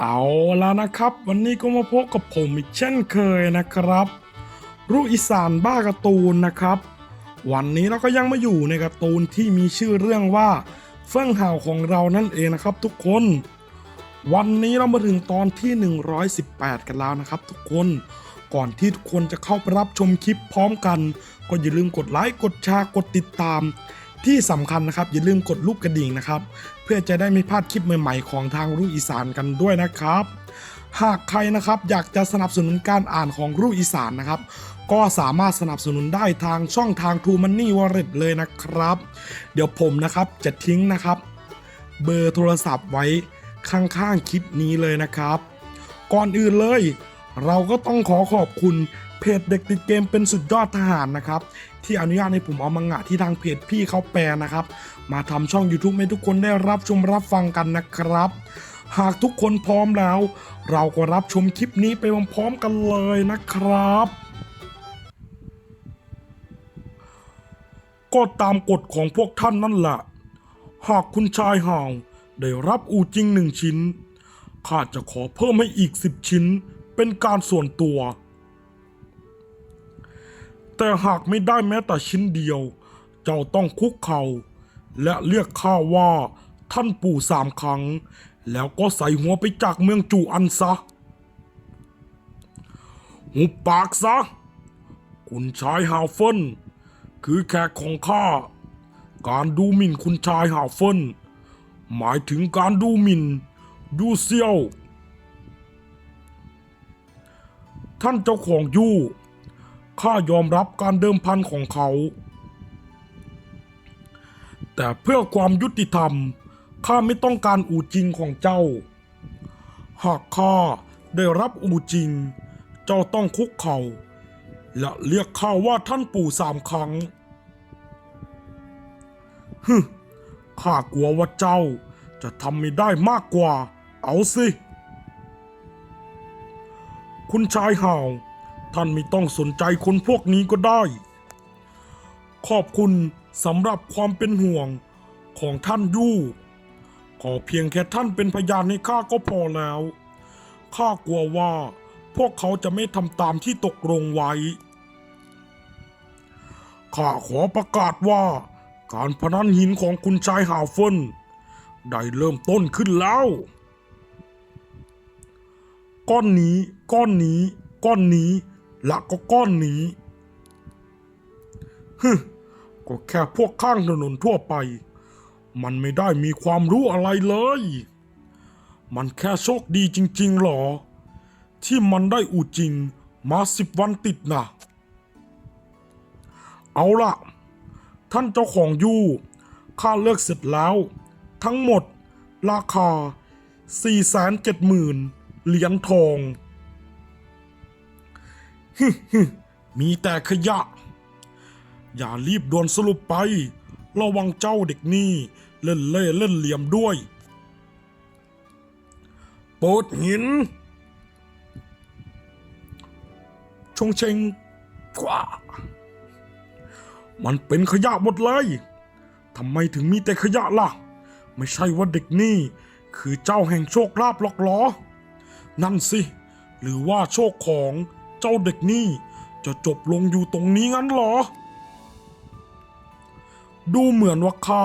เอาแล้วนะครับ วันนี้ก็มาพบกับผมอีกเช่นเคยนะครับรูอีสานบ้าการ์ตูนนะครับ วันนี้เราก็ยังมาอยู่ในการ์ตูนที่มีชื่อเรื่องว่าเฟื่องห่าวของเรานั่นเองนะครับ ทุกคน วันนี้เรามาถึงตอนที่ 118 กันแล้วนะครับ ทุกคนก่อนที่ทุกคนจะเข้าไปรับชมคลิปพร้อมกัน ก็อย่าลืมกดไลค์กดแชร์กดติดตาม ที่สำคัญนะครับ อย่าลืมกดรูปกระดิ่งนะครับ พื่อจะได้ไม่พลาดคลิปใหม่ๆของทางรูอีสานกันด้วยนะครับ หากใครนะครับอยากจะสนับสนุนการอ่านของรูอีสานนะครับ ก็สามารถสนับสนุนได้ทางช่องทาง True Money Wallet เลยนะครับ เดี๋ยวผมนะครับจะทิ้งนะครับ เบอร์โทรศัพท์ไว้ข้างๆคลิปนี้เลยนะครับ ก่อนอื่นเลย เราก็ต้องขอขอบคุณเพจเด็กติดเกมเป็นสุดยอดทหารนะครับ ที่อนุญาตให้ผมเอามังงะที่ทางเพจพี่เขาแปลนะครับ มาทำช่อง YouTube ให้ทุกคนได้รับชมรับฟังกันนะครับ หากทุกคนพร้อมแล้ว เราก็รับชมคลิปนี้ไปพร้อมๆกันเลยนะครับก็ตามกฎของพวกท่านนั่นแหละ หากคุณชายห่าวได้รับอูจริงหนึ่งชิ้น ข้าจะขอเพิ่มให้อีกสิบชิ้น เป็นการส่วนตัว แต่หากไม่ได้แม้แต่ชิ้นเดียว เจ้าต้องคุกเข่าและเรียกข้าว่าท่านปู่สามครั้ง แล้วก็ใส่หัวไปจากเมืองจูอันซะหุบปากซะ คุณชายฮาวเฟินคือแขกของข้า การดูหมิ่นคุณชายฮาวเฟินหมายถึงการดูหมิ่น ดูเซียว ท่านเจ้าของยู่ ข้ายอมรับการเดิมพันของเขา แต่เพื่อความยุติธรรม ข้าไม่ต้องการอู่จริงของเจ้า หากข้าได้รับอู่จริง เจ้าต้องคุกเข่าและเรียกข้าว่าท่านปู่สามครั้งฮึข้ากลัวว่าเจ้าจะทำไม่ได้มากกว่า เอาสิ คุณชายห่าว ท่านไม่ต้องสนใจคนพวกนี้ก็ได้ ขอบคุณสำหรับความเป็นห่วงของท่านยู่ ขอเพียงแค่ท่านเป็นพยานให้ข้าก็พอแล้ว ข้ากลัวว่าพวกเขาจะไม่ทำตามที่ตกลงไว้ ข้าขอประกาศว่า การพนันหินของคุณชายหาเฟินได้เริ่มต้นขึ้นแล้ว ก้อนนี้ ก้อนนี้ ก้อนนี้ และก็ก้อนนี้ฮึก็แค่พวกข้างถนนทั่วไป มันไม่ได้มีความรู้อะไรเลย มันแค่โชคดีจริง ๆ หรอ ที่มันได้อูจริงมาสิบวันติดนะเอาล่ะท่านเจ้าของยู่ข้าเลือกเสร็จแล้ว ทั้งหมดราคา 470,000 เหรียญทอง มีแต่ขยะ อย่ารีบด่วนสรุปไป ระวังเจ้าเด็กนี่ เล่นเล่เล่นเหลี่ยมด้วย โปดหิน ชงเชงกว่ามันเป็นขยะหมดเลย ทำไมถึงมีแต่ขยะล่ะ ไม่ใช่ว่าเด็กนี่ คือเจ้าแห่งโชคลาภหรอกหรอ นั่นสิ หรือว่าโชคของ เจ้าเด็กนี่ จะจบลงอยู่ตรงนี้งั้นเหรอ ดูเหมือนว่าข้า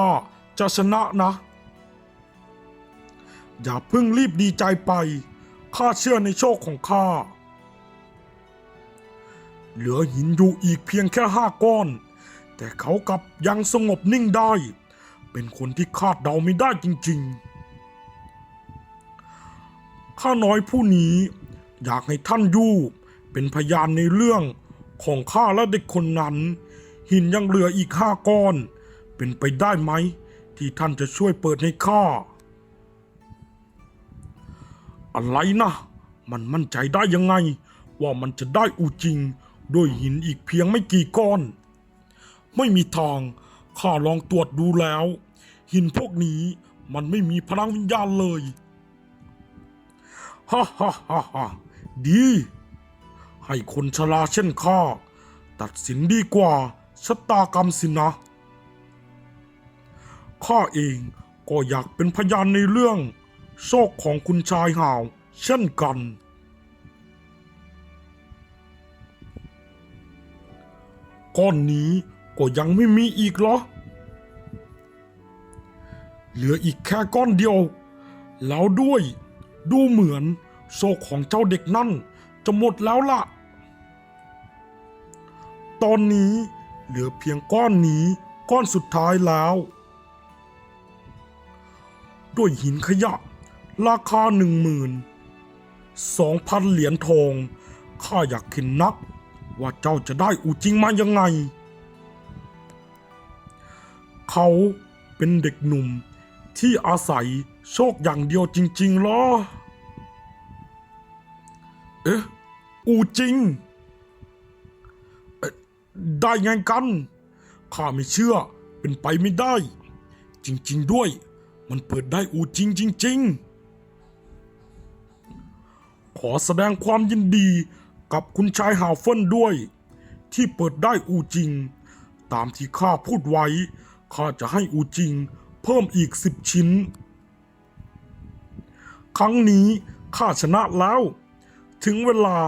จะชนะนะ อย่าเพิ่งรีบดีใจไป ข้าเชื่อในโชคของข้า เหลือหินอยู่อีกเพียงแค่ห้าก้อน แต่เขากลับยังสงบนิ่งได้ เป็นคนที่คาดเดาไม่ได้จริง ๆข้าน้อยผู้นี้อยากให้ท่านยู่ เป็นพยานในเรื่องของข้าและเด็กคนนั้น หินยังเหลืออีกห้าก้อน เป็นไปได้ไหม ที่ท่านจะช่วยเปิดให้ข้า อะไรนะ มันมั่นใจได้ยังไง ว่ามันจะได้อูจริงด้วยหินอีกเพียงไม่กี่ก้อน ไม่มีทาง ข้าลองตรวจดูแล้ว หินพวกนี้มันไม่มีพลังวิญญาณเลยฮ่าฮ่าฮ่าฮ่าดี ให้คนชราเช่นข้าตัดสินดีกว่าชะตากรรมสินะข้าเองก็อยากเป็นพยานในเรื่อง โชคของคุณชายห่าว เช่นกัน ก้อนนี้ก็ยังไม่มีอีกเหรอ เหลืออีกแค่ก้อนเดียว แล้วด้วยดูเหมือนโซ่ของเจ้าเด็กนั่น จะหมดแล้วล่ะ ตอนนี้เหลือเพียงก้อนนี้ก้อนสุดท้ายแล้ว ด้วยหินขยะ ราคาหนึ่งหมื่นสองพันเหรียญทอง ข้าอยากเห็นนัก ว่าเจ้าจะได้อูจริงมายังไง เขาเป็นเด็กหนุ่มที่อาศัยโชคอย่างเดียวจริงๆหรอ เอ๊ะ อูจริง ได้ไงกัน ข้าไม่เชื่อ เป็นไปไม่ได้ จริง ๆ ด้วย มันเปิดได้อูจริงจริง ๆ ขอแสดงความยินดีกับคุณชายฮาวเฟินด้วย ที่เปิดได้อูจริง ตามที่ข้าพูดไว้ ข้าจะให้อูจริง เพิ่มอีกสิบชิ้น ครั้งนี้ข้าชนะแล้ว ถึงเวลา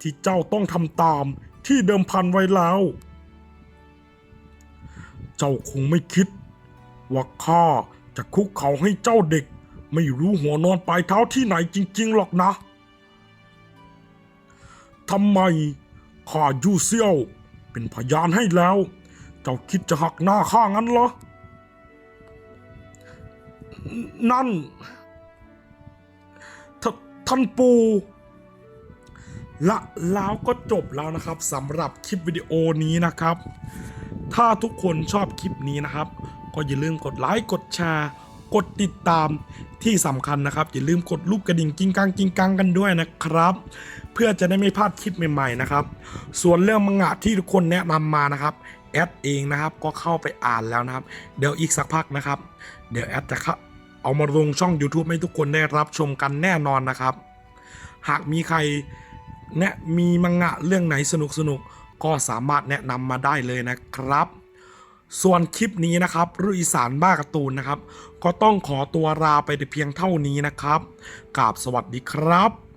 ที่เจ้าต้องทำตามที่เดิมพันไว้แล้ว เจ้าคงไม่คิด ว่าข้าจะคุกเข่าให้เจ้าเด็ก ไม่รู้หัวนอนปลายเท้าที่ไหนจริง ๆ หรอกนะทำไมข้ายูเซียว เป็นพยานให้แล้ว เจ้าคิดจะหักหน้าข้างั้นเหรอ นั่น ท่านปู ละแล้วก็จบแล้วนะครับสำหรับคลิปวิดีโอนี้นะครับ ถ้าทุกคนชอบคลิปนี้นะครับ ก็อย่าลืมกดไลค์กดแชร์กดติดตามที่สำคัญนะครับ อย่าลืมกดรูปกระดิ่งกิ้งกังกิ้งกังกันด้วยนะครับ เพื่อจะได้ไม่พลาดคลิปใหม่ๆนะครับ ส่วนเรื่องมังงะที่ทุกคนแนะนำมานะครับแอดเองนะครับก็เข้าไปอ่านแล้วนะครับ เดี๋ยวอีกสักพักนะครับ เดี๋ยวแอดจะเข้าเอามาลงช่อง YouTube ให้ทุกคนได้รับชมกันแน่นอนนะครับ หากมีใคร แนะมีมังงะเรื่องไหนสนุกสนุกๆก็สามารถแนะนำมาได้เลยนะครับ ส่วนคลิปนี้นะครับรุ่อีสานบ้าการ์ตูนนะครับ ก็ต้องขอตัวลาไปแต่เพียงเท่านี้นะครับกราบสวัสดีครับ